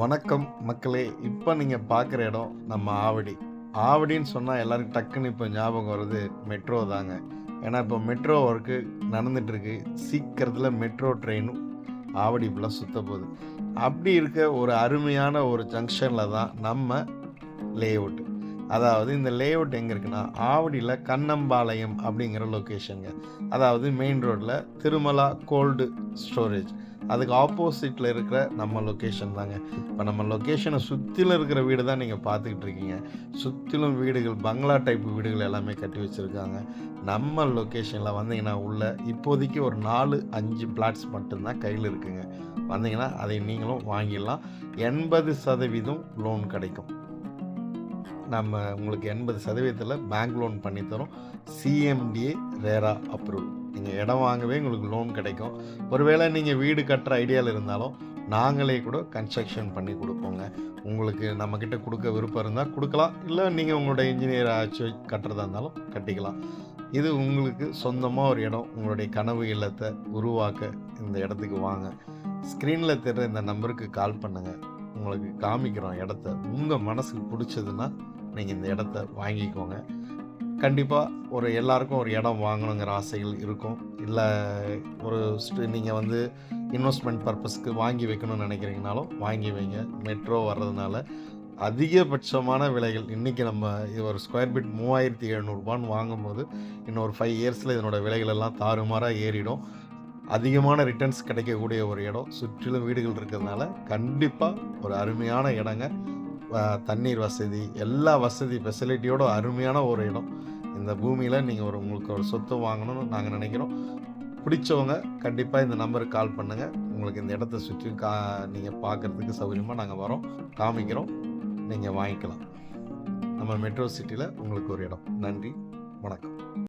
வணக்கம் மக்களே இப்போ நீங்கள் பார்க்குற இடம் நம்ம ஆவடி. ஆவடின்னு சொன்னால் எல்லாருக்கும் டக்குன்னு இப்போ ஞாபகம் வருது மெட்ரோ தாங்க. ஏன்னா இப்போ மெட்ரோ ஒர்க்கு நடந்துகிட்ருக்கு சீக்கிரத்தில் மெட்ரோ ட்ரெயினும் ஆவடி ஃபுல்லாக சுத்த போகுது. அப்படி இருக்க ஒரு அருமையான ஒரு ஜங்ஷனில் தான் நம்ம லேஅவுட் அதாவது இந்த லேஅவுட் எங்கே இருக்குன்னா ஆவடியில் கண்ணம்பாளையம் அப்படிங்கிற லொக்கேஷனுங்க அதாவது மெயின் ரோட்டில் திருமலா கோல்டு ஸ்டோரேஜ் அதுக்கு ஆப்போசிட்டில் இருக்கிற நம்ம லொக்கேஷன் தாங்க. இப்போ நம்ம லொக்கேஷனை சுற்றிலும் இருக்கிற வீடு தான் நீங்கள் பார்த்துக்கிட்டு இருக்கீங்க. சுற்றிலும் வீடுகள் பங்களா டைப் வீடுகள் எல்லாமே கட்டி வச்சுருக்காங்க. நம்ம லொக்கேஷனில் வந்தீங்கன்னா உள்ள இப்போதைக்கு ஒரு நாலு அஞ்சு பிளாட்ஸ் மட்டும்தான் கையில் இருக்குங்க. வந்தீங்கன்னா அதை நீங்களும் வாங்கிடலாம். எண்பது சதவீதம் லோன் கிடைக்கும். நம்ம உங்களுக்கு எண்பது சதவீதத்தில் பேங்க் லோன் பண்ணித்தரோம். சிஎம்டிஏ ரேரா அப்ரூவல் நீங்கள் இடம் வாங்கவே உங்களுக்கு லோன் கிடைக்கும். ஒருவேளை நீங்கள் வீடு கட்டுற ஐடியாவில் இருந்தாலும் நாங்களே கூட கன்ஸ்ட்ரக்ஷன் பண்ணி கொடுப்போங்க. உங்களுக்கு நம்மக்கிட்ட கொடுக்க விருப்பம் இருந்தால் கொடுக்கலாம். இல்லை நீங்கள் உங்களோட இன்ஜினியர் ஆச்சு கட்டுறதா இருந்தாலும் கட்டிக்கலாம். இது உங்களுக்கு சொந்தமாக ஒரு இடம் உங்களுடைய கனவு இல்லத்தை உருவாக்க இந்த இடத்துக்கு வாங்க. ஸ்க்ரீனில் தெரிகிற இந்த நம்பருக்கு கால் பண்ணுங்கள் உங்களுக்கு காமிக்கிறோம் இடத்த. உங்கள் மனசுக்கு பிடிச்சதுன்னா நீங்கள் இந்த இடத்த வாங்கிக்கோங்க. கண்டிப்பாக ஒரு எல்லாருக்கும் ஒரு இடம் வாங்கணுங்கிற ஆசைகள் இருக்கும். இல்லை ஒரு நீங்கள் வந்து இன்வெஸ்ட்மெண்ட் பர்பஸ்க்கு வாங்கி வைக்கணும்னு நினைக்கிறீங்கனாலும் வாங்கி வைங்க. மெட்ரோ வர்றதுனால அதிகபட்சமான விலைகள் இன்றைக்கி நம்ம இது ஒரு ஸ்கொயர் ஃபீட் மூவாயிரத்தி எழுநூறுபான்னு வாங்கும்போது இன்னும் ஒரு ஃபைவ் இயர்ஸில் இதனோட விலைகள் எல்லாம் தாறுமாறாக ஏறிடும். அதிகமான ரிட்டர்ன்ஸ் கிடைக்கக்கூடிய ஒரு இடம் சுற்றிலும் வீடுகள் இருக்கிறதுனால கண்டிப்பாக ஒரு அருமையான இடங்க. தண்ணீர் வசதி எல்லா வசதி ஃபெசிலிட்டியோட அருமையான ஒரு இடம். இந்த பூமியில் நீங்கள் ஒரு உங்களுக்கு ஒரு சொத்து வாங்கணும்னு நாங்கள் நினைக்கிறோம். பிடிச்சவங்க கண்டிப்பாக இந்த நம்பருக்கு கால் பண்ணுங்கள் உங்களுக்கு இந்த இடத்த சுற்றி கா நீங்கள் பார்க்குறதுக்கு சௌகரியமாக நாங்கள் வரோம். காமிக்கிறோம். நீங்கள் வாங்கிக்கலாம். நம்ம மெட்ரோ சிட்டியில் உங்களுக்கு ஒரு இடம். நன்றி. வணக்கம்.